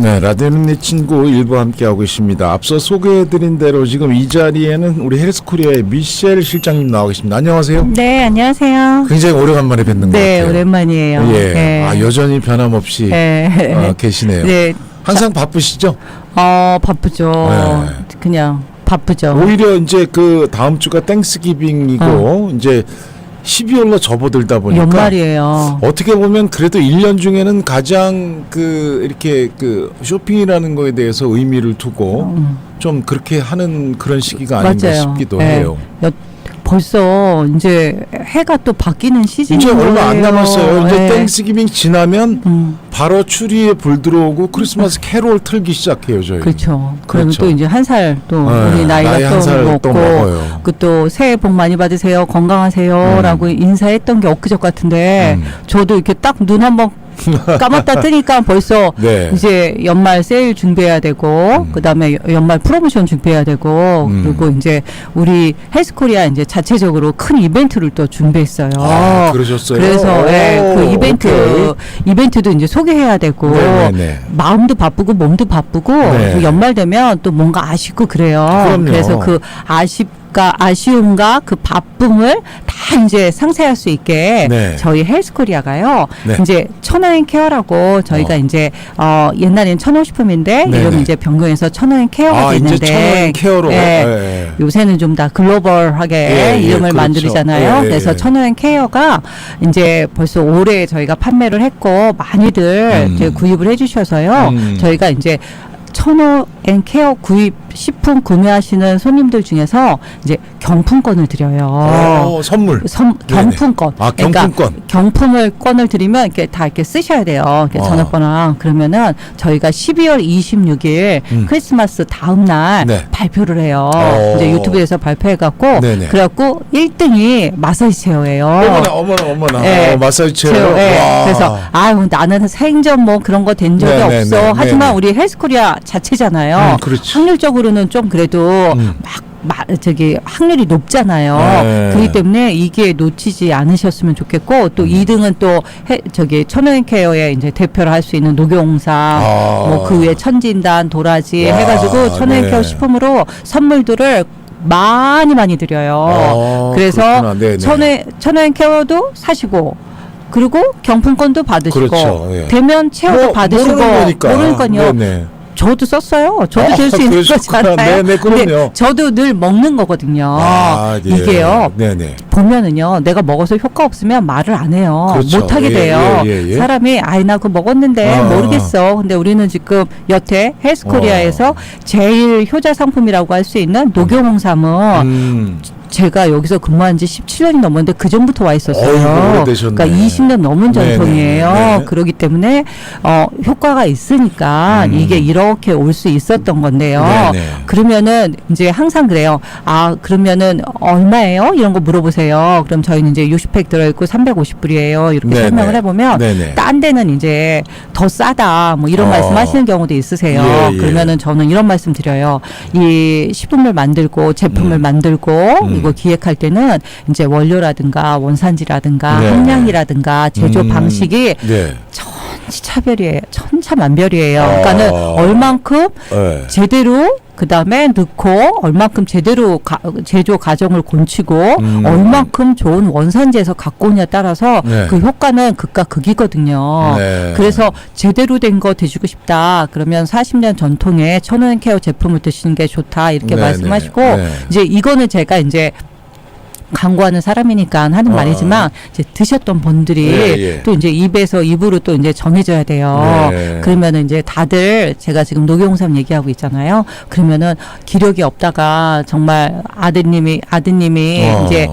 네, 라디오는 내 친구 일부 함께하고 있습니다. 앞서 소개해드린 대로 지금 이 자리에는 우리 헬스코리아의 미셸 실장님 나와 계십니다. 안녕하세요. 네, 안녕하세요. 굉장히 오래간만에 뵙는 것 네, 같아요. 오랜만이에요. 예, 네. 아, 여전히 변함없이 네. 어, 계시네요. 네. 항상 바쁘시죠? 어, 바쁘죠. 네. 그냥 바쁘죠. 오히려 이제 그 다음 주가 땡스기빙이고 이제 12월로 접어들다 보니까 어. 연말이에요. 어떻게 보면 그래도 1년 중에는 가장 그 이렇게 그 쇼핑이라는 거에 대해서 의미를 두고 음, 좀 그렇게 하는 그런 시기가 아닌가 맞아요. 싶기도 네. 해요. 여- 벌써 이제 해가 또 바뀌는 시즌인 이제. 얼마 안 남았어요. 이제 네. 땡스기빙 지나면 음, 바로 추리에 불 들어오고 크리스마스 캐롤 틀기 시작해요, 저희. 그렇죠. 그러면 그렇죠. 또 이제 한 살또 네, 우리 나이가 나이 또 먹고. 그 또 새해 복 많이 받으세요. 건강하세요라고 인사했던 게 엊그저 같은데 음. 저도 이렇게 딱 눈 한번 감았다 뜨니까 벌써 네. 이제 연말 세일 준비해야 되고 음. 그다음에 여- 연말 프로모션 준비해야 되고 음. 그리고 이제 우리 헬스코리아 이제 자체적으로 큰 이벤트를 또 준비했어요. 아, 그러셨어요? 그래서 예, 오, 그 이벤트 오케이. 이벤트도 이제 소개해야 되고 네네네. 마음도 바쁘고 몸도 바쁘고 네. 그 연말 되면 또 뭔가 아쉽고 그래요. 그럼요. 그래서 그 아쉽과 아쉬움과 그 바쁨을 다 이제 상쇄할 수 있게 네. 저희 헬스코리아가요. 네. 이제 천호엔 케어라고 저희가 어. 이제 어 옛날엔 천호식품인데 네네. 이름 이제 변경해서 천호엔 케어가 아, 이제 됐는데 천원 케어로. 예. 예. 요새는 좀 다 글로벌하게 예, 예, 이름을 그렇죠. 만들잖아요. 예, 예, 그래서 예. 천호엔 케어가 이제 벌써 올해 저희가 판매를 했고 많이들 음. 구입을 해주셔서요. 음. 저희가 이제 천호 엔 케어 구입 식품 구매하시는 손님들 중에서 이제 경품권을 드려요. 어, 선물. 선, 네네. 경품권. 아, 그러니까 경품권. 경품을 권을 드리면 이렇게 다 이렇게 쓰셔야 돼요. 이렇게 어. 전화번호랑 그러면은 저희가 12월 26일 음. 크리스마스 다음 날 네. 발표를 해요. 어. 이제 유튜브에서 발표해 갖고 네네. 그래갖고 1등이 마사지 체어예요. 어머나, 어머나, 어머나. 예. 어, 마사지 체어. 체어, 예. 와. 그래서 아유 나는 생전 뭐 그런 거 된 적이 네네네. 없어. 하지만 네네. 우리 헬스코리아 자체잖아요. 음, 그렇지. 확률적으로는 좀 그래도 음. 막, 막 저기 확률이 높잖아요. 네. 그렇기 때문에 이게 놓치지 않으셨으면 좋겠고 또 음. 2등은 또 해, 저기 천연 케어의 이제 대표를 할 수 있는 녹용사 아. 뭐그 외에 천진단 도라지 와, 해가지고 천연 네. 케어 식품으로 선물들을 많이 많이 드려요. 아, 그래서 그렇구나. 네네. 천연 천연 케어도 사시고 그리고 경품권도 받으시고 그렇죠. 예. 대면 체어도 뭐, 받으시고 모르는 거니까. 모르니까요. 저도 썼어요. 저도 아, 될수 있는. 거잖아요. 네네, 그럼요. 근데 저도 늘 먹는 거거든요. 아, 예. 이게요. 네네. 보면은요, 내가 먹어서 효과 없으면 말을 안 해요. 그렇죠. 못 하게 예, 돼요. 예, 예, 예. 사람이 아이 나 그거 먹었는데 아. 모르겠어. 근데 우리는 지금 여태 헬스코리아에서 어. 제일 효자 상품이라고 할 수 있는 녹용 홍삼은 음. 제가 여기서 근무한 지 17년이 넘었는데 그 전부터 와 있었어요. 어이구. 그러니까 20년 넘은. 전통이에요. 네. 그렇기 때문에 어 효과가 있으니까 음. 이게 이렇게 올 수 있었던 건데요. 네네. 그러면은 이제 항상 그래요. 아 그러면은 얼마예요? 이런 거 물어보세요. 그럼 저희는 이제 60팩 들어있고 350불이에요. 이렇게 네네. 설명을 해보면 네네. 딴 데는 이제 더 싸다 뭐 이런 어. 말씀하시는 경우도 있으세요. 예, 예. 그러면은 저는 이런 말씀 드려요. 이 식품을 만들고 제품을 음. 만들고 음. 이거 기획할 때는 이제 원료라든가 원산지라든가 네. 함량이라든가 제조 음. 방식이 네. 천지 차별이에요. 천차만별이에요. 어. 그러니까는 얼만큼 네. 제대로 그 다음에 넣고 얼만큼 제대로 가, 제조 과정을 곤치고 음. 얼만큼 좋은 원산지에서 갖고 오냐에 따라서 네. 그 효과는 극과 극이거든요. 네. 그래서 제대로 된 거 드시고 싶다. 그러면 40년 전통의 천연 케어 제품을 드시는 게 좋다. 이렇게 네, 말씀하시고 네, 네. 이제 이거는 제가 이제 광고하는 사람이니까 하는 어. 말이지만 이제 드셨던 분들이 예, 예. 또 이제 입에서 입으로 또 이제 전해져야 돼요. 네. 그러면은 이제 다들 제가 지금 녹용삼 얘기하고 있잖아요. 그러면은 기력이 없다가 정말 아드님이 아드님이 어. 이제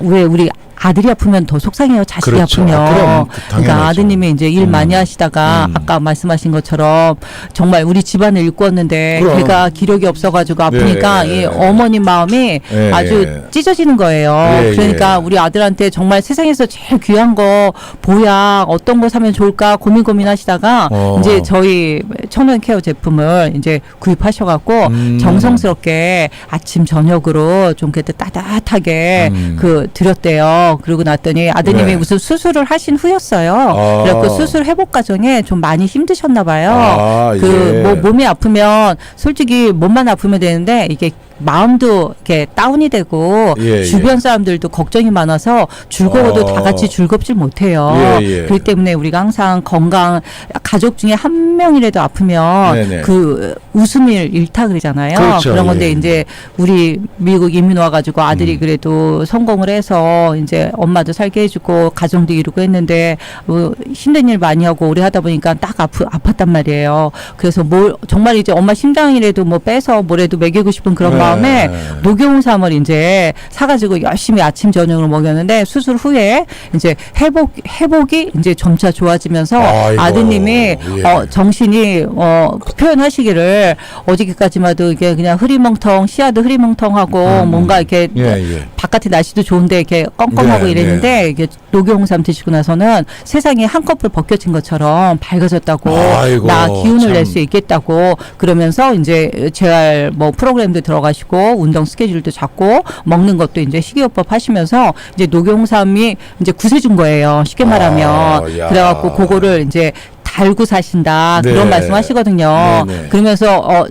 왜 우리 아들이 아프면 더 속상해요. 자식이 그렇죠. 아프면. 아, 그럼 그- 그러니까. 아드님이 이제 일 음. 많이 하시다가 음. 아까 말씀하신 것처럼 정말 우리 집안을 일구었는데 그럼. 걔가 기력이 없어가지고 아프니까 네. 이 어머님 마음이 예, 아주 예. 찢어지는 거예요. 예, 그러니까 예. 우리 아들한테 정말 세상에서 제일 귀한 거 보약 어떤 거 사면 좋을까 고민 고민하시다가 어. 이제 저희 천연 케어 제품을 이제 구입하셔갖고 음. 정성스럽게 아침 저녁으로 좀 그래도 따뜻하게 음. 그 드렸대요. 거예요. 그러고 났더니 아드님이 네. 무슨 수술을 하신 후였어요. 아. 그래서 수술 회복 과정에 좀 많이 힘드셨나 봐요. 아, 그 예. 뭐 몸이 아프면 솔직히 몸만 아프면 되는데 이게 마음도 이렇게 다운이 되고 예, 주변 사람들도 걱정이 많아서 즐거워도 어. 다 같이 즐겁질 못해요. 예, 예. 그렇기 때문에 우리가 항상 건강 가족 중에 한 명이라도 아프면 네네. 그 웃음을 잃다 그러잖아요. 그렇죠. 런 건데 예. 이제 우리 미국 이민 와가지고 아들이 음. 그래도 성공을 해서 이제 엄마도 살게 해주고 가정도 이루고 했는데 뭐 힘든 일 많이 하고 오래 하다 보니까 딱 아프 아팠단 말이에요. 그래서 뭘 정말 이제 엄마 심장이라도 뭐 빼서 뭐라도 먹이고 싶은 그런 네. 마음 에 녹용삼을 이제 사가지고 열심히 아침 저녁으로 먹였는데 수술 후에 이제 회복 회복이 이제 점차 좋아지면서 아이고, 아드님이 예. 어 정신이 어 표현하시기를 어저께까지만 해도 이게 그냥 흐리멍텅 씨앗도 흐리멍텅하고 음. 뭔가 이렇게 예, 예. 바깥에 날씨도 좋은데 이렇게 껌껌하고 네, 이랬는데 이게 녹용삼 드시고 나서는 세상이 한꺼풀 벗겨진 것처럼 밝아졌다고 아이고, 나 기운을 참. 낼 수 있겠다고 그러면서 이제 재활 뭐 프로그램도 들어가시고 운동 스케줄도 잡고 먹는 것도 이제 식이요법 하시면서 이제 녹용삼이 이제 구세준 거예요 쉽게 말하면 아, 야. 그래갖고 그거를 이제 달고 사신다 네. 그런 말씀하시거든요. 네, 네. 그러면서 어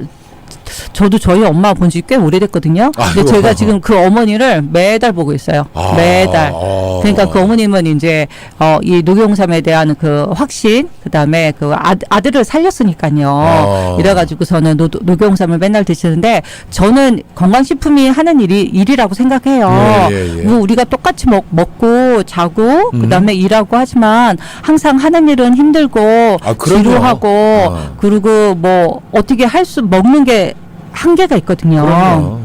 저도 저희 엄마 본 지 꽤 오래됐거든요. 근데 아이고. 제가 지금 그 어머니를 매달 보고 있어요. 아, 매달. 아. 그러니까 그 어머님은 이제 어이 녹용삼에 대한 그 확신, 그다음에 그 아, 아들을 살렸으니까요. 아. 이래가지고서는 노, 녹용삼을 맨날 드시는데 저는 건강식품이 하는 일이 일이라고 생각해요. 예, 예, 예. 뭐 우리가 똑같이 먹, 먹고 자고 음. 그다음에 일하고 하지만 항상 하는 일은 힘들고 아, 그럼요. 지루하고 아. 그리고 뭐 어떻게 할 수 먹는 게 한계가 있거든요. 그럼요.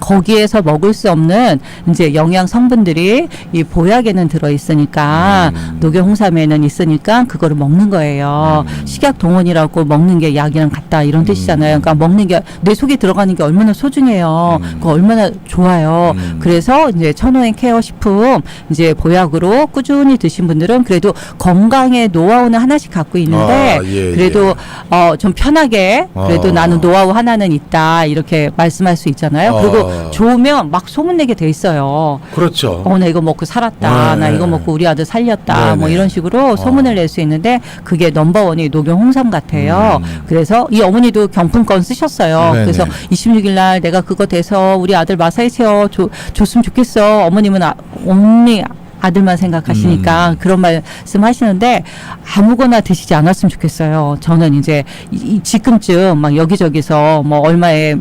거기에서 먹을 수 없는 이제 영양 성분들이 이 보약에는 들어 있으니까 음. 녹용홍삼에는 있으니까 그거를 먹는 거예요. 음. 식약 동원이라고 먹는 게 약이랑 같다 이런 뜻이잖아요. 그러니까 먹는 게 내 속에 들어가는 게 얼마나 소중해요. 음. 그거 얼마나 좋아요. 음. 그래서 이제 천호행 케어 식품 이제 보약으로 꾸준히 드신 분들은 그래도 건강의 노하우는 하나씩 갖고 있는데 아, 예, 그래도 어좀 편하게 그래도 아. 나는 노하우 하나는 있다 이렇게 말씀할 수 있잖아요. 그리고 아. 좋으면 막 소문내게 돼 있어요. 그렇죠. 어, 나 이거 먹고 살았다. 네. 나 이거 먹고 우리 아들 살렸다. 네, 뭐 네. 이런 식으로 소문을 낼 수 있는데 그게 넘버원이 녹용 홍삼 같아요. 음. 그래서 이 어머니도 경품권 쓰셨어요. 네, 그래서 네. 26일 날 내가 그거 돼서 우리 아들 마사지 체어 줘, 줬으면 좋겠어. 어머님은 아, 언니 아들만 생각하시니까 음. 그런 말씀 하시는데 아무거나 드시지 않았으면 좋겠어요. 저는 이제 이, 이 지금쯤 막 여기저기서 뭐 얼마에 어,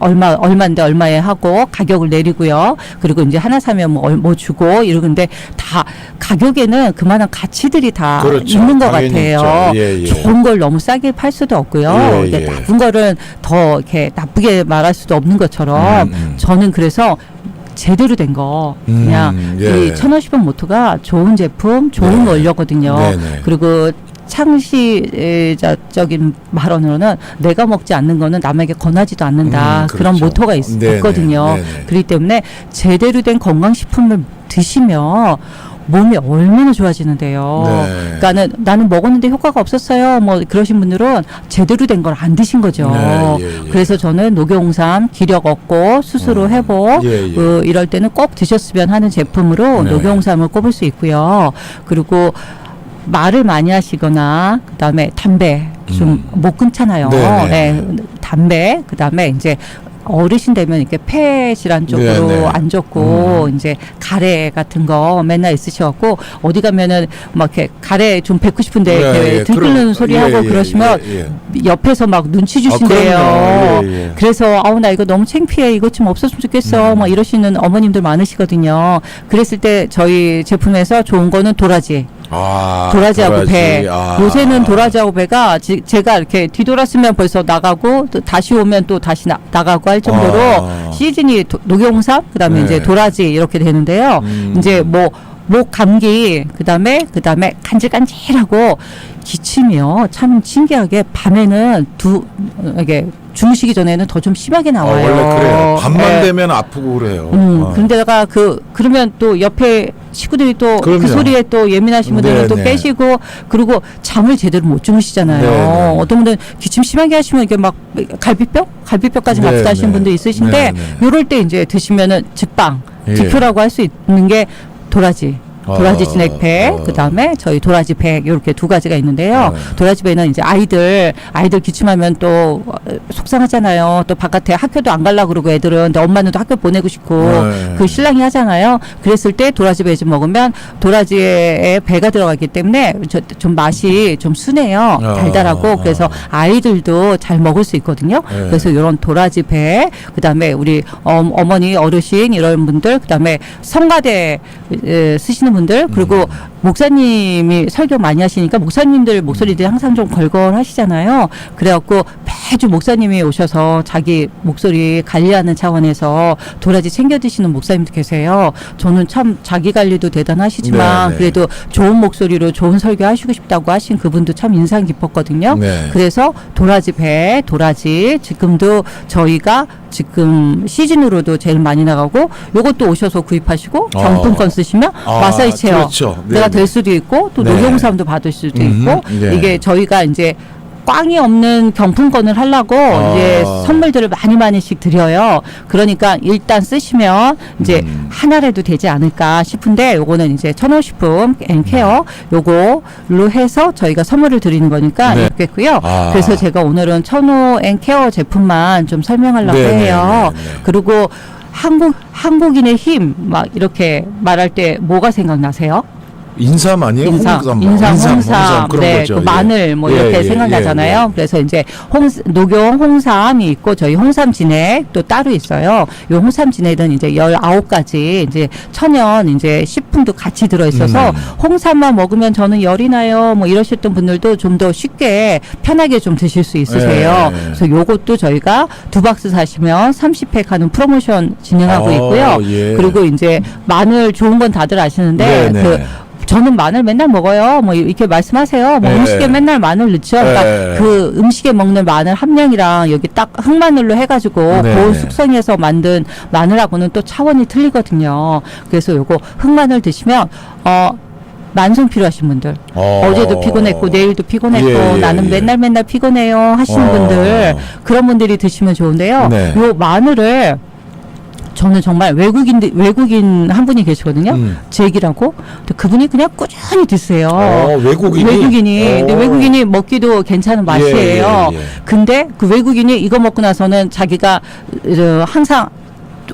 얼마 얼마인데 얼마에 하고 가격을 내리고요. 그리고 이제 하나 사면 뭐, 얼- 뭐 주고 이러는데 다 가격에는 그만한 가치들이 다 그렇죠. 있는 것 같아요. 예, 예. 좋은 걸 너무 싸게 팔 수도 없고요. 예, 예. 나쁜 거를 더 이렇게 나쁘게 말할 수도 없는 것처럼 음, 음. 저는 그래서 제대로 된거 그냥 음, 예. 이 천오십원 모토가 좋은 제품, 좋은 네. 원료거든요. 네네. 그리고 창시자적인 발언으로는 내가 먹지 않는 거는 남에게 권하지도 않는다 음, 그런 그렇죠. 모토가 있, 네네, 있거든요. 네네. 그렇기 때문에 제대로 된 건강식품을 드시면 몸이 얼마나 좋아지는데요. 네. 그러니까는 나는 먹었는데 효과가 없었어요. 뭐 그러신 분들은 제대로 된 걸 안 드신 거죠. 네, 예, 예. 그래서 저는 녹용삼 기력 얻고 스스로 음, 회복 예, 예. 그 이럴 때는 꼭 드셨으면 하는 제품으로 네. 녹용삼을 꼽을 수 있고요. 그리고 말을 많이 하시거나 그다음에 담배 좀못 끊잖아요. 네, 네. 네, 담배 그다음에 이제 어르신 되면 이렇게 폐 질환 쪽으로 네, 네. 안 좋고 이제 가래 같은 거 맨날 있으셔갖고 어디 가면은 막 이렇게 가래 좀 뱉고 싶은데 네, 이렇게 예, 들끓는 그럼- 소리 예, 하고 예, 그러시면 예, 예. 옆에서 막 눈치 주신대요. 아, 그럼요. 예, 예. 그래서 아우 나 이거 너무 창피해 이것 좀 없었으면 좋겠어 음. 뭐 이러시는 어머님들 많으시거든요. 그랬을 때 저희 제품에서 좋은 거는 도라지, 아, 도라지하고 배. 아. 요새는 도라지하고 배가 지- 제가 이렇게 뒤돌았으면 벌써 나가고 또 다시 오면 또 다시 나, 나가고 할 정도로 아. 시즌이 도, 녹용삼 그다음에 네. 이제 도라지 이렇게 되는데요. 음. 이제 뭐목 감기 그다음에 그다음에 간질간질하고 기침이요. 참 신기하게 밤에는 두 이게 주무시기 전에는 더 좀 심하게 아, 나와요. 원래 그래요. 밤만 네. 되면 아프고 그래요. 음, 어. 근데다가 그 그러면 또 옆에 식구들이 또 그. 소리에 또 예민하신 분들은 네, 또 네. 깨시고 그리고 잠을 제대로 못 주무시잖아요. 네, 네. 어떤 분들은 기침 심하게 하시면 이게 막 갈비뼈, 갈비뼈까지 네, 네. 분들 있으신데 네, 네. 요럴 때 이제 드시면은 즉방, 예. 즉표라고 할 수 있는 게 도라지. 아, 도라지 진액팩, 아. 그 다음에 저희 도라지 팩, 이렇게 두 가지가 있는데요. 네. 도라지 팩은 이제 아이들, 아이들 기침하면 또 어, 속상하잖아요. 또 바깥에 학교도 안 가려고 그러고 애들은, 근데 엄마는 또 학교 보내고 싶고, 네. 그 신랑이 하잖아요. 그랬을 때 도라지 배좀 먹으면 도라지에 배가 들어가기 때문에 저- 좀 맛이 좀 순해요. 아. 달달하고, 그래서 아이들도 잘 먹을 수 있거든요. 네. 그래서 이런 도라지 배, 그 다음에 우리 어, 어머니, 어르신 이런 분들, 그 다음에 성가대 에, 쓰시는 분들, 그리고 음. 목사님이 설교 많이 하시니까 목사님들 목소리들이 항상 좀 걸걸하시잖아요. 그래갖고 매주 목사님이 오셔서 자기 목소리 관리하는 차원에서 도라지 챙겨 드시는 목사님도 계세요. 저는 참 자기 관리도 대단하시지만 네, 네. 그래도 좋은 목소리로 좋은 설교 하시고 싶다고 하신 그분도 참 인상 깊었거든요. 네. 그래서 도라지 배, 도라지 지금도 저희가 지금 시즌으로도 제일 많이 나가고 요것도 오셔서 구입하시고 어. 경품권 쓰시면 아, 마사지 체어 그렇죠. 네, 내가 네. 될 수도 있고 또 네. 녹용삼도 받을 수도 음흠, 있고 네. 이게 저희가 이제 꽝이 없는 경품권을 하려고 아. 이제 선물들을 많이 많이씩 드려요. 그러니까 일단 쓰시면 이제 음. 하나라도 되지 않을까 싶은데 요거는 이제 천호식품 앤케어 요거로 해서 저희가 선물을 드리는 거니까 네. 좋겠고요. 아. 그래서 제가 오늘은 천호 앤케어 제품만 좀 설명하려고 네, 네, 해요. 네, 네. 그리고 한국 한국인의 힘 막 이렇게 말할 때 뭐가 생각나세요? 인삼 아니에요? 인삼, 홍삼, 인삼, 홍삼, 홍삼, 그런 네, 거죠. 그 예. 마늘 뭐 예, 이렇게 예, 생각나잖아요. 예, 예. 그래서 이제 홍 녹용 홍삼이 있고 저희 홍삼 진액 또 따로 있어요. 요 홍삼 진액은 이제 19가지 이제 천연 이제 식품도 같이 들어 있어서 음. 홍삼만 먹으면 저는 열이 나요. 뭐 이러셨던 분들도 좀 더 쉽게 편하게 좀 드실 수 있으세요. 예. 그래서 요것도 저희가 두 박스 사시면 30팩 하는 프로모션 진행하고 어, 있고요. 예. 그리고 이제 마늘 좋은 건 다들 아시는데 네, 그 네. 저는 마늘 맨날 먹어요. 뭐 이렇게 말씀하세요. 뭐 네. 음식에 맨날 마늘 넣죠. 그러니까 네. 그 음식에 먹는 마늘 함량이랑 여기 딱 흑마늘로 해가지고 네, 고온 네. 숙성해서 만든 마늘하고는 또 차원이 틀리거든요. 그래서 요거 흑마늘 드시면 어. 만성 필요하신 분들 어. 어제도 피곤했고 내일도 피곤했고 예, 예, 나는 예. 맨날 맨날 피곤해요 하시는 어. 분들 그런 분들이 드시면 좋은데요. 네. 요 마늘을 저는 정말 외국인 외국인 한 분이 계시거든요. 음. 잭이라고. 근데 그분이 그냥 꾸준히 드세요. 어, 외국인이? 외국인이. 근데 어. 외국인이 먹기도 괜찮은 맛이에요. 예, 예, 예. 근데 그 외국인이 이거 먹고 나서는 자기가 어, 항상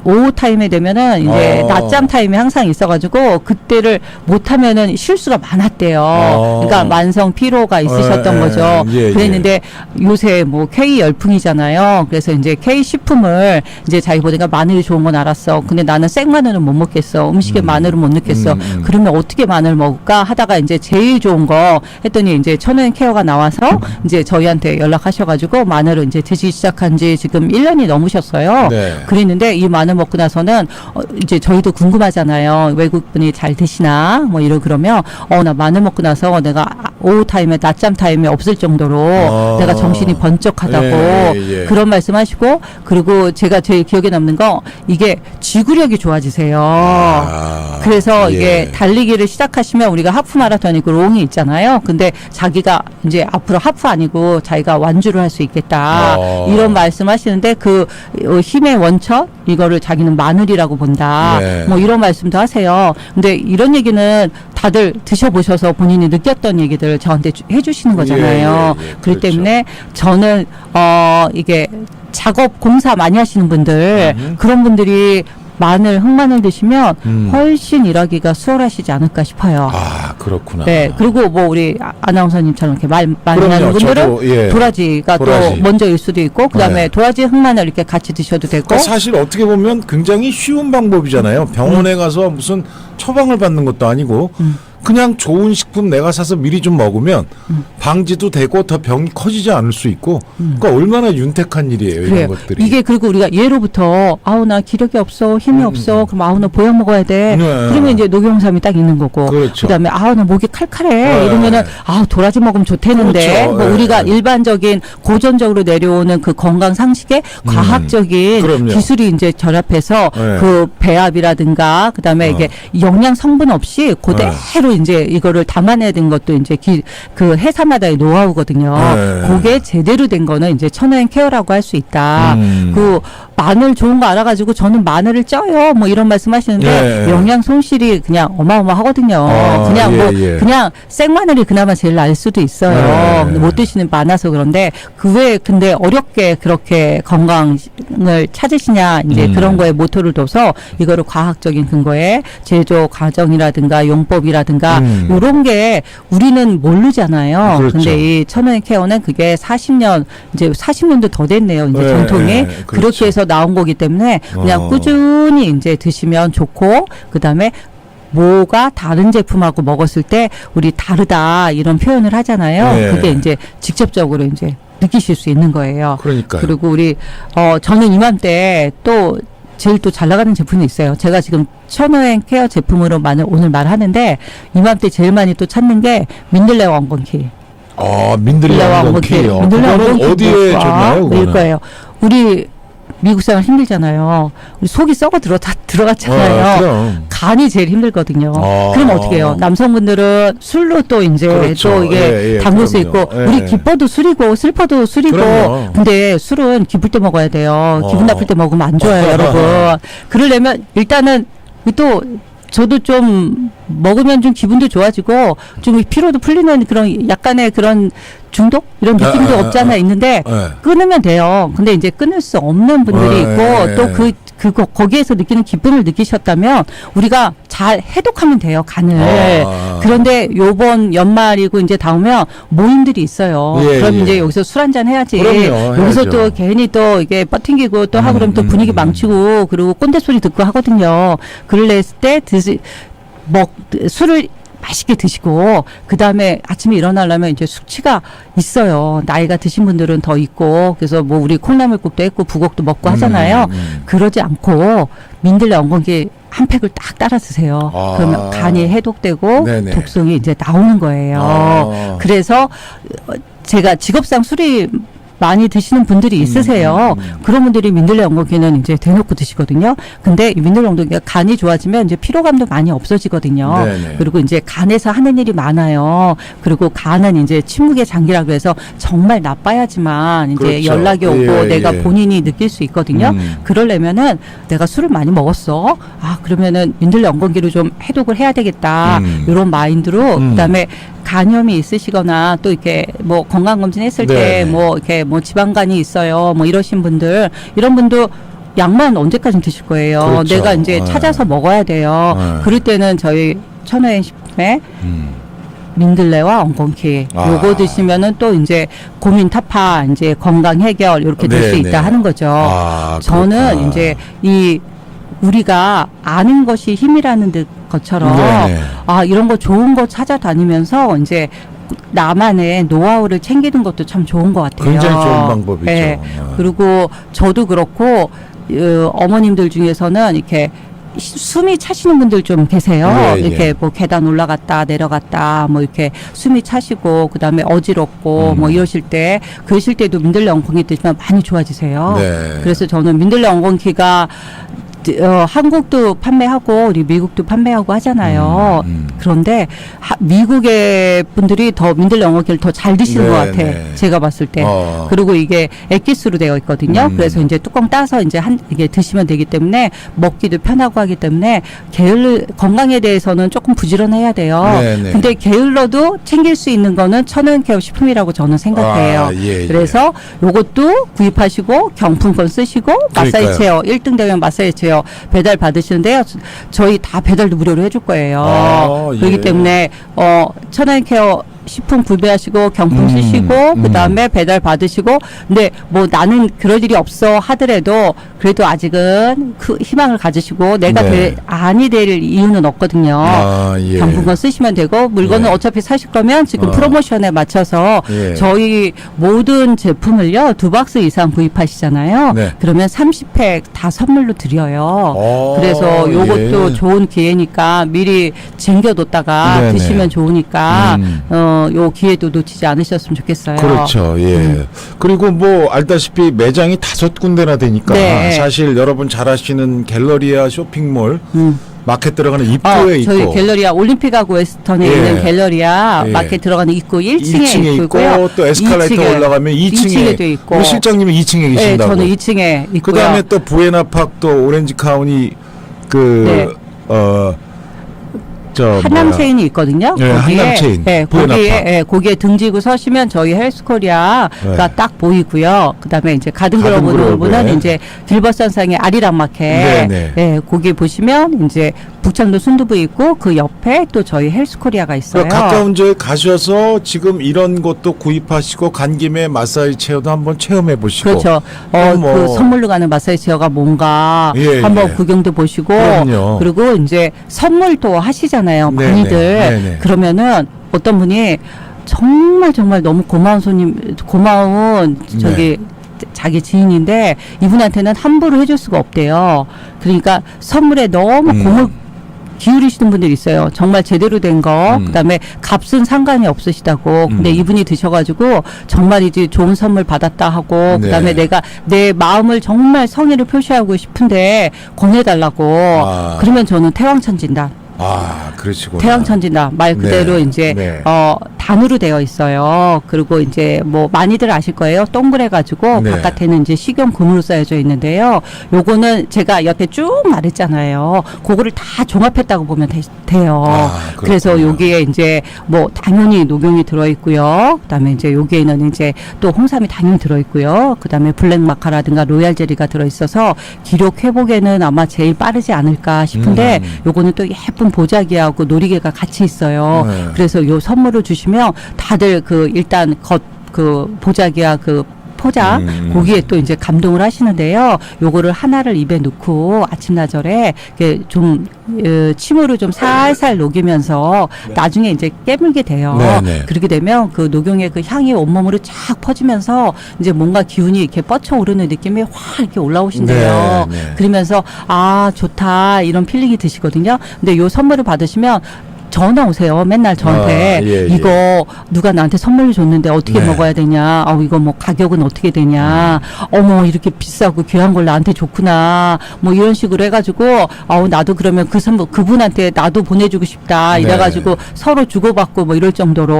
오후 타임에 되면은 이제 어. 낮잠 타임이 항상 있어가지고 그때를 못 하면은 실수가 많았대요. 어. 그러니까 만성 피로가 있으셨던 예, 거죠. 예, 예. 그랬는데 요새 뭐 K 열풍이잖아요. 그래서 이제 K 식품을 이제 자기 보니까 마늘이 좋은 건 알았어. 근데 나는 생마늘은 못 먹겠어. 음식에 음. 마늘은 못 넣겠어. 음, 음. 그러면 어떻게 마늘 먹을까 하다가 이제 제일 좋은 거 했더니 이제 천연 케어가 나와서 이제 저희한테 연락하셔가지고 마늘을 이제 드시기 시작한 지 지금 1년이 넘으셨어요. 네. 그랬는데 이 마늘 먹고 나서는 어, 이제 저희도 궁금하잖아요. 외국 분이 잘 드시나 뭐 이러 그러면 어나 마늘 먹고 나서 내가 오후 타임에 낮잠 타임이 없을 정도로 아. 내가 정신이 번쩍하다고 예, 예, 예. 그런 말씀하시고 그리고 제가 제일 기억에 남는 거 이게 지구력이 좋아지세요. 아, 그래서 예. 이게 달리기를 시작하시면 우리가 하프 마라톤이고 롱이 있잖아요. 근데 자기가 이제 앞으로 하프 아니고 자기가 완주를 할 수 있겠다. 어. 이런 말씀하시는데 그 어, 힘의 원천 이 거를 자기는 마늘이라고 본다. 네. 뭐 이런 말씀도 하세요. 근데 이런 얘기는 다들 드셔보셔서 본인이 느꼈던 얘기들 저한테 주- 해주시는 거잖아요. 예, 예, 예. 그렇기 그렇죠. 때문에 저는 어 이게 작업 공사 많이 하시는 분들 음. 그런 분들이 마늘 흑마늘 드시면 음. 훨씬 일하기가 수월하시지 않을까 싶어요. 아, 그렇구나. 네 그리고 뭐 우리 아- 아나운서님처럼 이렇게 말 많이 그럼요. 하는 분들은 저도, 예. 도라지가 도라지. 또 먼저일 수도 있고 그다음에 네. 도라지 흑마늘 이렇게 같이 드셔도 되고 그러니까 사실 어떻게 보면 굉장히 쉬운 방법이잖아요. 병원에 가서 무슨 처방을 받는 것도 아니고 음. 그냥 좋은 식품 내가 사서 미리 좀 먹으면 방지도 되고 더 병이 커지지 않을 수 있고 그러니까 얼마나 윤택한 일이에요 이런 음. 그래요. 것들이. 이게 그리고 우리가 예로부터 아우 나 기력이 없어 힘이 없어 그럼 아우 나 보약 먹어야 돼. 네. 그러면 이제 녹용삼이 딱 있는 거고. 그렇죠. 다음에 아우 나 목이 칼칼해 네. 이러면은 아우 도라지 먹으면 좋대는데 그렇죠. 뭐 네. 우리가 일반적인 고전적으로 내려오는 그 건강 상식에 과학적인 음. 그럼요. 기술이 이제 결합해서 네. 그 배합이라든가 그다음에 어. 이게 영양 성분 없이 그대로 이제 이거를 담아내야 되는 것도 이제 기, 그 회사마다의 노하우거든요. 네. 그게 제대로 된 거는 이제 천연 케어라고 할 수 있다. 음. 그 마늘 좋은 거 알아가지고 저는 마늘을 쪄요. 뭐 이런 말씀 하시는데 예. 영양 손실이 그냥 어마어마하거든요. 아, 그냥 뭐 예, 예. 그냥 생마늘이 그나마 제일 나을 수도 있어요. 예. 못 드시는 많아서 그런데 그 외에 근데 어렵게 그렇게 건강을 찾으시냐 이제 음. 그런 거에 모토를 둬서 이거를 과학적인 근거에 제조 과정이라든가 용법이라든가 음. 이런 게 우리는 모르잖아요. 그렇죠. 근데 이 천연 케어는 그게 40년 이제 40년도 더 됐네요. 이제 네, 전통이 네, 그렇게 그렇죠. 해서 나온 거기 때문에 그냥 어. 꾸준히 이제 드시면 좋고 그다음에 뭐가 다른 제품하고 먹었을 때 우리 다르다 이런 표현을 하잖아요. 네. 그게 이제 직접적으로 이제 느끼실 수 있는 거예요. 그러니까요. 그리고 우리 어 저는 이맘때 또 제일 또 잘 나가는 제품이 있어요. 제가 지금 천호행 케어 제품으로 많이 오늘 말하는데 이맘때 제일 많이 또 찾는 게 민들레 왕건키. 아, 민들레 왕건키요. 민들레 왕건키 어디에 뭘까? 좋나요? 일? 거예요. 우리 미국 생활 힘들잖아요. 우리 속이 썩어 들어 다 들어갔잖아요. 아, 그럼. 간이 제일 힘들거든요. 아. 그럼 어떻게 해요? 남성분들은 술로 또 이제 그렇죠. 또 이게 예, 예, 담글 수. 있고 예. 우리 기뻐도 술이고 슬퍼도 술이고 그럼요. 근데 술은 기쁠 때 먹어야 돼요. 어. 기분 나쁠 때 먹으면 안 좋아요, 여러분. 그러려면 일단은 또 저도 좀 먹으면 좀 기분도 좋아지고 좀 피로도 풀리는 그런 약간의 그런 중독 이런 느낌도 아, 아, 없지 않아 아. 있는데 예. 끊으면 돼요. 근데 이제 끊을 수 없는 분들이 어, 있고 예, 예. 또 그 그거 거기에서 느끼는 기쁨을 느끼셨다면 우리가 잘 해독하면 돼요 간을. 아. 그런데 요번 연말이고 이제 다음면 모임들이 있어요. 예, 그럼 예. 이제 여기서 술 한잔 해야지. 그럼요, 여기서 해야죠. 또 괜히 또 이게 버팅기고 또 하고 음, 그러면 또 음, 분위기 음. 망치고 그리고 꼰대 소리 듣고 하거든요. 그랬을 때 드시 먹 술을 맛있게 드시고 그다음에 아침에 일어나려면 이제 숙취가 있어요. 나이가 드신 분들은 더 있고 그래서 뭐 우리 콩나물국도 했고 부곡도 먹고 하잖아요. 음, 음. 그러지 않고 민들레 엉겅기 한 팩을 딱 따라 드세요. 아. 그러면 간이 해독되고 네네. 독성이 이제 나오는 거예요. 아. 그래서 어, 제가 직업상 술이 많이 드시는 분들이 있으세요. 음, 음, 음. 그런 분들이 민들레 엉겅퀴는 이제 대놓고 드시거든요. 근데 이 민들레 엉겅퀴가 간이 좋아지면 이제 피로감도 많이 없어지거든요. 네네. 그리고 이제 간에서 하는 일이 많아요. 그리고 간은 이제 침묵의 장기라고 해서 정말 나빠야지만 이제 그렇죠. 연락이 오고 예, 내가 예. 본인이 느낄 수 있거든요. 음. 그러려면은 내가 술을 많이 먹었어. 아 그러면은 민들레 엉겅퀴로 좀 해독을 해야 되겠다. 음. 이런 마인드로 음. 그다음에 간염이 있으시거나 또 이렇게 뭐 건강 검진 했을 네. 때 뭐 이렇게 뭐 지방간이 있어요. 뭐 이러신 분들 이런 분도 약만 언제까지 드실 거예요. 그렇죠. 내가 이제 네. 찾아서 먹어야 돼요. 네. 그럴 때는 저희 천호행 식품에 음. 민들레와 엉겅퀴 아. 요거 드시면은 또 이제 고민 타파 이제 건강 해결 이렇게 될 수 네, 있다 네. 하는 거죠. 아, 저는 그렇구나. 이제 이 우리가 아는 것이 힘이라는 듯 것처럼 네네. 아 이런 거 좋은 거 찾아다니면서 이제 나만의 노하우를 챙기는 것도 참 좋은 것 같아요. 굉장히 좋은 방법이죠. 네. 아. 그리고 저도 그렇고 어, 어머님들 중에서는 이렇게 시- 숨이 차시는 분들 좀 계세요. 예, 예. 이렇게 뭐 계단 올라갔다 내려갔다 뭐 이렇게 숨이 차시고 그다음에 어지럽고 음. 뭐 이러실 때 그러실 때도 민들레 엉겅퀴 드시면 많이 좋아지세요. 네. 그래서 저는 민들레 엉겅퀴가 어, 한국도 판매하고 우리 미국도 판매하고 하잖아요. 음, 음. 그런데 하, 미국의 분들이 더 민들레 엉겅퀴를 더 잘 드시는 네, 것 같아. 네. 제가 봤을 때. 어. 그리고 이게 액기스로 되어 있거든요. 음. 그래서 이제 뚜껑 따서 이제 한 이게 드시면 되기 때문에 먹기도 편하고 하기 때문에 게을 건강에 대해서는 조금 부지런해야 돼요. 네, 네. 근데 게을러도 챙길 수 있는 거는 천연 케어 식품이라고 저는 생각해요. 아, 예, 예. 그래서 요것도 구입하시고 경품권 쓰시고 마사지. 체어 1등 되면 마사지 체어 배달 받으시는데요. 저희 다 배달도 무료로 해줄 거예요. 아, 그렇기 예. 때문에 어 천연 케어 식품 구매하시고 경품 음, 쓰시고 음. 그다음에 배달 받으시고 근데 뭐 나는 그럴 일이 없어 하더라도 그래도 아직은 그 희망을 가지시고 내가 네. 될 아니 될 이유는 없거든요. 아, 예. 경품권 쓰시면 되고 물건은 예. 어차피 사실 거면 지금 어. 프로모션에 맞춰서 예. 저희 모든 제품을요 두 박스 이상 구입하시잖아요. 네. 그러면 30팩 다 선물로 드려요. 어, 그래서 요것도 예. 좋은 기회니까 미리 쟁겨뒀다가 네네. 드시면 좋으니까 음. 어요 기회도 놓치지 않으셨으면 좋겠어요. 그렇죠. 예. 음. 그리고 뭐 알다시피 매장이 다섯 군데나 되니까 네. 사실 여러분 잘 아시는 갤러리아 쇼핑몰 음. 마켓 들어가는 어, 입구에 저희 있고 갤러리아 올림픽하고 웨스턴에 예. 있는 갤러리아 예. 마켓 들어가는 입구 1층에, 1층에 있고 또 에스컬레이터 올라가면 2층에, 도 있고. 우리 실장님은 2층에 네, 계신다고. 저는 2층에 있고요. 그다음에 또 부에나팍 또 오렌지 카운티 그어 저 한남 체인이 있거든요. 예, 한남 체인. 예. 거기에 예, 거기에 등지고 서시면 저희 헬스코리아가 네. 딱 보이고요. 그다음에 이제 가든그로브에. 가든그로브는 이제 길버선상의 아리랑 마켓. 네, 네. 예, 거기 보시면 이제 북창도 순두부 있고 그 옆에 또 저희 헬스코리아가 있어요. 가까운 지에 가셔서 지금 이런 것도 구입하시고 간 김에 마사지 체어도 한번 체험해 보시고 그렇죠. 어, 그럼 뭐- 그 선물로 가는 마사지 체어가 뭔가 예, 한번 예. 구경도 보시고 그럼요. 그리고 이제 선물도 하시잖아요. 네네, 많이들. 네네. 그러면은 어떤 분이 정말 정말 너무 고마운 손님 고마운 저기 네. 자기 지인인데 이분한테는 함부로 해줄 수가 없대요. 그러니까 선물에 너무 음. 공을 기울이시는 분들이 있어요. 정말 제대로 된 거, 음. 그다음에 값은 상관이 없으시다고. 근데 음. 이분이 드셔가지고 정말 이제 좋은 선물 받았다 하고, 네. 그다음에 내가 내 마음을 정말 성의를 표시하고 싶은데 권해달라고. 아. 그러면 저는 태왕천진다. 아 그러시구나. 태양천진다 말 그대로 네, 이제 네. 어 단으로 되어 있어요. 그리고 이제 뭐 많이들 아실 거예요. 동그래 가지고 네. 바깥에는 이제 식용 금으로 쌓여져 있는데요. 요거는 제가 옆에 쭉 말했잖아요. 그거를 다 종합했다고 보면 되, 돼요. 아, 그래서. 여기에 이제 뭐 당연히 녹용이 들어 있고요. 그다음에 이제 여기에는 이제 또 홍삼이 당연히 들어 있고요. 그다음에 블랙 마카라든가 로얄 제리가 들어 있어서 기록 회복에는 아마 제일 빠르지 않을까 싶은데 음. 요거는 또 예쁜 보자기하고 놀이개가 같이 있어요. 네. 그래서 요 선물을 주시면 다들 그 일단 겉 그 보자기와 그 포장 음. 거기에 또 이제 감동을 하시는데요. 요거를 하나를 입에 넣고 아침나절에 좀 어, 침으로 좀 살살 녹이면서 나중에 이제 깨물게 돼요. 네, 네. 그렇게 되면 그 녹용의 그 향이 온몸으로 쫙 퍼지면서 이제 뭔가 기운이 이렇게 뻗쳐 오르는 느낌이 확 이렇게 올라오신대요. 네, 네. 그러면서 아 좋다 이런 필링이 드시거든요. 근데 요 선물을 받으시면 전화 오세요. 맨날 저한테 아, 예, 예. 이거 누가 나한테 선물을 줬는데 어떻게 네. 먹어야 되냐? 아 이거 뭐 가격은 어떻게 되냐? 어머 이렇게 비싸고 귀한 걸 나한테 줬구나. 뭐 이런 식으로 해가지고 아우 나도 그러면 그 선물 그분한테 나도 보내주고 싶다. 네. 이래가지고 서로 주고받고 뭐 이럴 정도로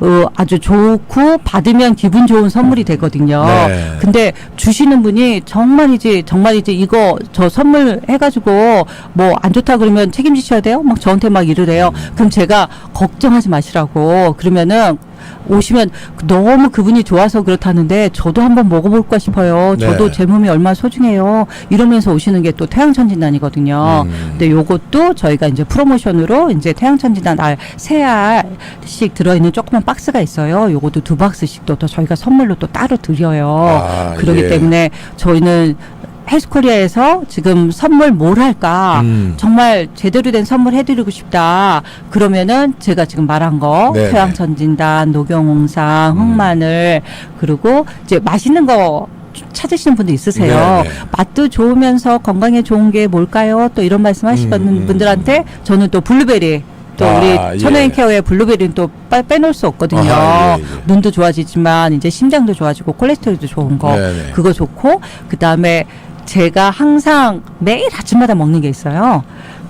어, 아주 좋고 받으면 기분 좋은 선물이 되거든요. 네. 근데 주시는 분이 정말이지 정말이지 이거 저 선물 해가지고 뭐 안 좋다 그러면 책임지셔야 돼요? 막 저한테 막 이러래요. 그럼 제가 걱정하지 마시라고 그러면은 오시면 너무 그분이 좋아서 그렇다는데 저도 한번 먹어볼까 싶어요. 저도 네. 제 몸이 얼마나 소중해요. 이러면서 오시는 게 또 태양천진단이거든요. 음. 근데 요것도 저희가 이제 프로모션으로 이제 태양천진단 알 세 알씩 들어있는 조그만 박스가 있어요. 요것도 두 박스씩 또, 또 저희가 선물로 또 따로 드려요. 아, 그렇기 예. 때문에 저희는 헬스코리아에서 지금 선물 뭘 할까 음. 정말 제대로 된 선물 해드리고 싶다 그러면은 제가 지금 말한 거 네네. 음. 태양천진단 녹용홍상 흑마늘 그리고 이제 맛있는 거 찾으시는 분도 있으세요. 네네. 맛도 좋으면서 건강에 좋은 게 뭘까요? 또 이런 말씀 하시는 음, 음. 분들한테 저는 또 블루베리 또 아, 우리 예. 천연 케어의 블루베리는 또 빼, 빼놓을 수 없거든요. 아하, 예, 예. 눈도 좋아지지만 이제 심장도 좋아지고 콜레스테롤도 좋은 거 네네. 그거 좋고 그 다음에 제가 항상 매일 아침마다 먹는 게 있어요.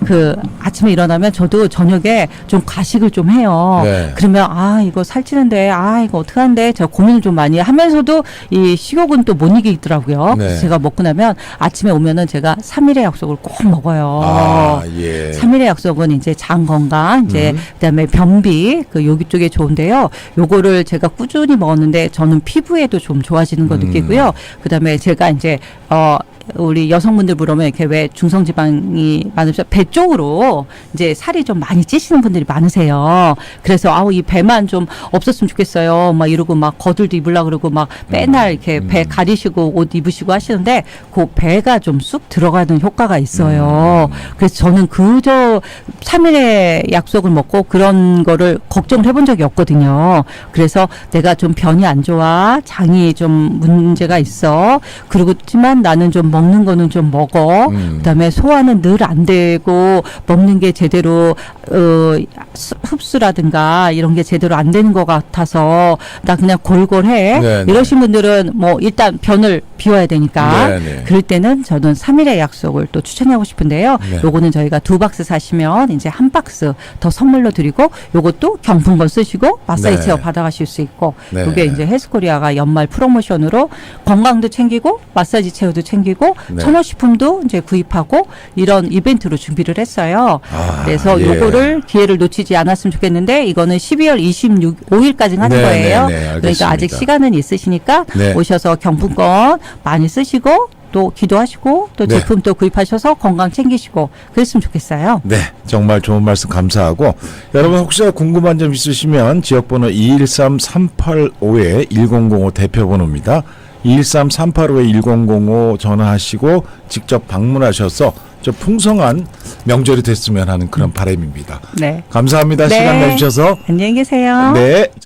그 아침에 일어나면 저도 저녁에 좀 과식을 좀 해요. 네. 그러면 아 이거 살찌는데 아 이거 어떡하는데 제가 고민을 좀 많이 하면서도 이 식욕은 또 못 이기더라고요. 네. 그래서 제가 먹고 나면 아침에 오면은 제가 삼일의 약속을 꼭 먹어요. 아 예. 삼일의 약속은 이제 장 건강, 이제 음. 그다음에 변비 그 여기 쪽에 좋은데요. 요거를 제가 꾸준히 먹었는데 저는 피부에도 좀 좋아지는 거 음. 느끼고요. 그다음에 제가 이제 어 우리 여성분들 보면 이렇게 왜 중성 지방이 많으셔 배 쪽으로 이제 살이 좀 많이 찌시는 분들이 많으세요. 그래서 아우 이 배만 좀 없었으면 좋겠어요. 막 이러고 막 거들도 입으려 그러고 막 맨날 이렇게 배 가리시고 옷 입으시고 하시는데 그 배가 좀 쑥 들어가는 효과가 있어요. 그래서 저는 그저 3일의 약속을 먹고 그런 거를 걱정을 해본 적이 없거든요. 그래서 내가 좀 변이 안 좋아, 장이 좀 문제가 있어. 그렇지만 나는 좀 먹는 거는 좀 먹어. 음. 그다음에 소화는 늘 안 되고 먹는 게 제대로 어 수- 흡수라든가 이런 게 제대로 안 되는 것 같아서 나 그냥 골골해. 네, 네. 이러신 분들은 뭐 일단 변을 비워야 되니까 네, 네. 그럴 때는 저는 3일의 약속을 또 추천하고 싶은데요. 네. 요거는 저희가 두 박스 사시면 이제 한 박스 더 선물로 드리고 요것도 경품권 쓰시고 마사지 네. 체어 받아가실 수 있고 네. 요게 이제 헬스코리아가 연말 프로모션으로 건강도 챙기고 마사지 체어도 챙기고 네. 천호식품도 이제 구입하고 이런 이벤트로 준비를 했어요. 아, 그래서 예. 요거를 기회를 놓치지 않았으면 좋겠는데 이거는 12월 26일까지 하는 네, 거예요. 네, 네, 그러니까. 아직 시간은 있으시니까 네. 오셔서 경품권 많이 쓰시고 또 기도하시고 또 네. 제품 또 구입하셔서 건강 챙기시고 그랬으면 좋겠어요. 네, 정말 좋은 말씀 감사하고 여러분 혹시 궁금한 점 있으시면 지역번호 213-385에 1005 대표번호입니다. 213-385에 1005 전화하시고 직접 방문하셔서 저 풍성한 명절이 됐으면 하는 그런 바람입니다. 네. 감사합니다. 네. 시간 내주셔서. 안녕히 계세요. 네.